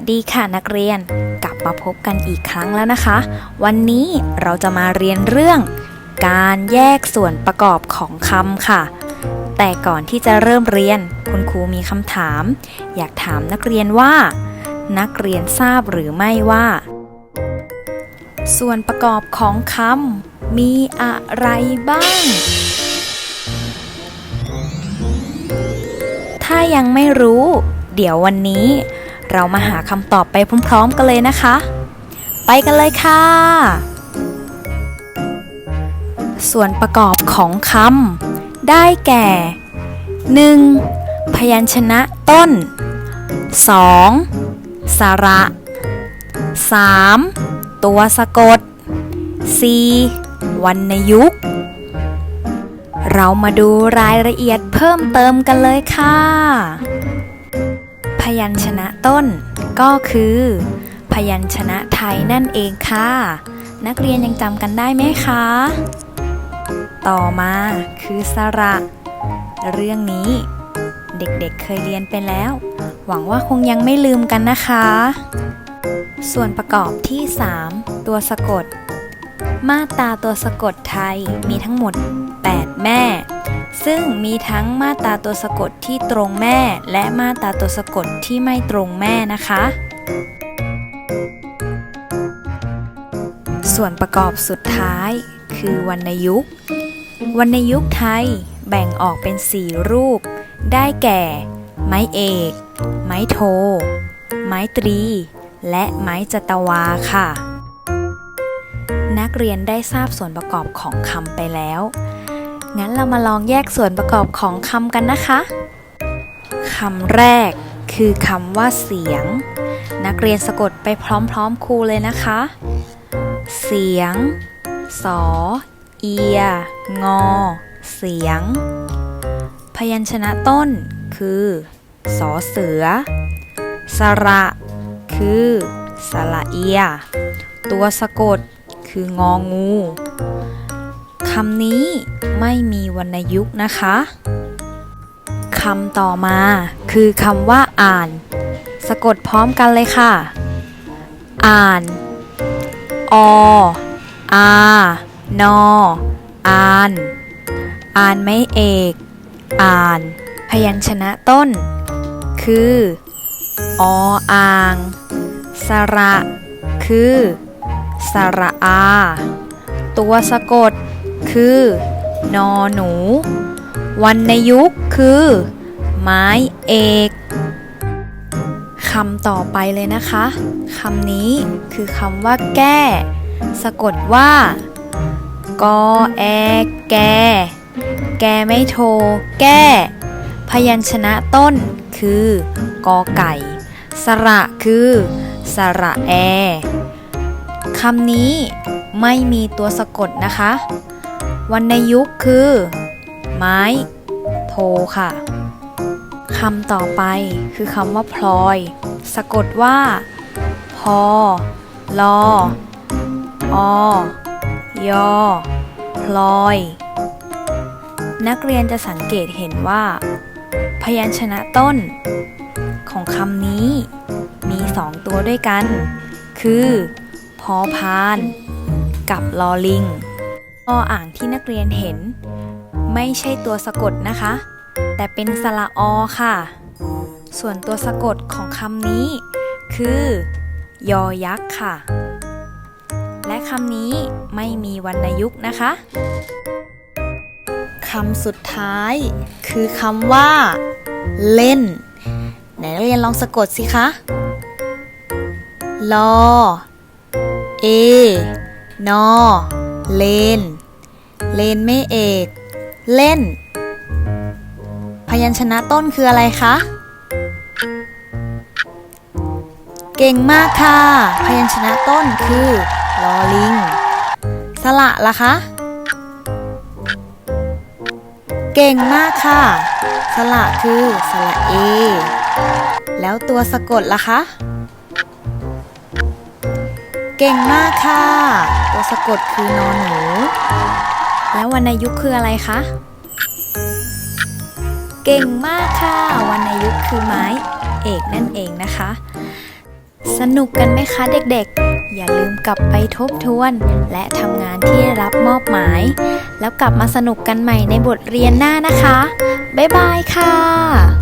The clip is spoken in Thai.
สดีค่ะนักเรียนกลับมาพบกันอีกครั้งแล้วนะคะ วันนี้เราจะมาเรียนเรื่อง การแยกส่วนประกอบของคำค่ะ แต่ก่อนที่จะเริ่มเรียน คุณครูมีคำถาม อยากถามนักเรียนว่า นักเรียนทราบหรือไม่ว่า ส่วนประกอบของคำมีอะไรบ้าง ถ้ายังไม่รู้ เดี๋ยววันนี้ เรามาหาคำตอบไปพร้อม ๆ กันเลยนะคะ ไปกันเลยค่ะ ส่วนประกอบของคำได้แก่ 1. พยัญชนะต้น 2. สระ 3. ตัวสะกด 4. วรรณยุกต์เรามาดูรายละเอียดเพิ่มเติมกันเลยค่ะ พยัญชนะต้น ก็คือ พยัญชนะไทยนั่นเองค่ะ นักเรียนยังจำกันได้ไหมคะ ต่อมาคือสระ เรื่องนี้ เด็กๆเเคยเรียนไปแล้ว หวังว่าคงยังไม่ลืมกันนะคะ ส่วนประกอบที่ 3 ตัวสะกด มาตาตัวสะกดไทยมีทั้งหมด 8 แม่ ซึ่งมีทั้งมาตราตัวสะกดที่ตรงแม่ และมาตราตัวสะกดที่ไม่ตรงแม่นะคะ ส่วนประกอบสุดท้ายคือวรรณยุกต์วรรณยุกต์ไทยแบ่งออกเป็น 4 รูป ได้แก่ ไม้เอก ไม้โท ไม้ตรี และไม้จตวาค่ะ นักเรียนได้ทราบส่วนประกอบของคำไปแล้ว งั้นเรามาลองแยกส่วนประกอบของคำกันนะคะคำแรกคือคำว่าเสียง นักเรียนสะกดไปพร้อมๆครูเลยนะคะ เสียง สอ เอีย งอ เสียง พยัญชนะต้นคือ สอเสือ สระ คือ สระเอีย ตัวสะกดคืององู คำนี้ไม่มีวรรณยุกต์นะคะคำต่อมาคือคำว่าอ่าน สะกดพร้อมกันเลยค่ะ อ่าน ออานออ่าน อ่านไม่เอก อ่าน พยัญชนะต้น คือ ออ่าง สระ คือ สระอา ตัวสะกด คือ นอหนูวรรณยุกคือ ไม้เอกคำต่อไปเลยนะคะคำนี้คือคำว่า แก้ สะกดว่า กอแอ แก แกไม่โทแก้ พยัญชนะต้นคือกอไก่ สระคือ สระแอคำนี้ไม่มีตัวสะกดนะคะ วรรณยุกคือ ไม้ โทค่ะคำต่อไปคือคำว่าพลอย สะกดว่า พอลออยอ พลอย นักเรียนจะสังเกตเห็นว่า พยัญชนะต้น ของคำนี้ มีสองตัวด้วยกัน คือ พอพาน กับลอลิง ออ่างที่นักเรียนเห็น ไม่ใช่ตัวสะกดนะคะ แต่เป็นสระอค่ะ ส่วนตัวสะกดของคำนี้ คือ ยอยักษ์ค่ะ และคำนี้ไม่มีวรรณยุกต์นะคะคำสุดท้าย คือคำว่า เล่น ไหนนักเรียนลองสะกดสิคะลอเอนอเลน เลนไม่เอก เล่น พยัญชนะต้นคืออะไรคะ เก่งมากค่ะ พยัญชนะต้นคือลอลิงสระล่ะคะ เก่งมากค่ะสระคือสระเอ แล้วตัวสะกดล่ะคะเก่งมากค่ะ ตัวสะกดคือนอนหนู แล้ววรรณยุกต์คืออะไรคะ เก่งมากค่ะ วรรณยุกต์คือไม้เอกนั่นเองนะคะ สนุกกันไหมคะเด็กๆ อย่าลืมกลับไปทบทวน และทำงานที่รับมอบหมาย แล้วกลับมาสนุกกันใหม่ในบทเรียนหน้านะคะ บ๊ายบายค่ะ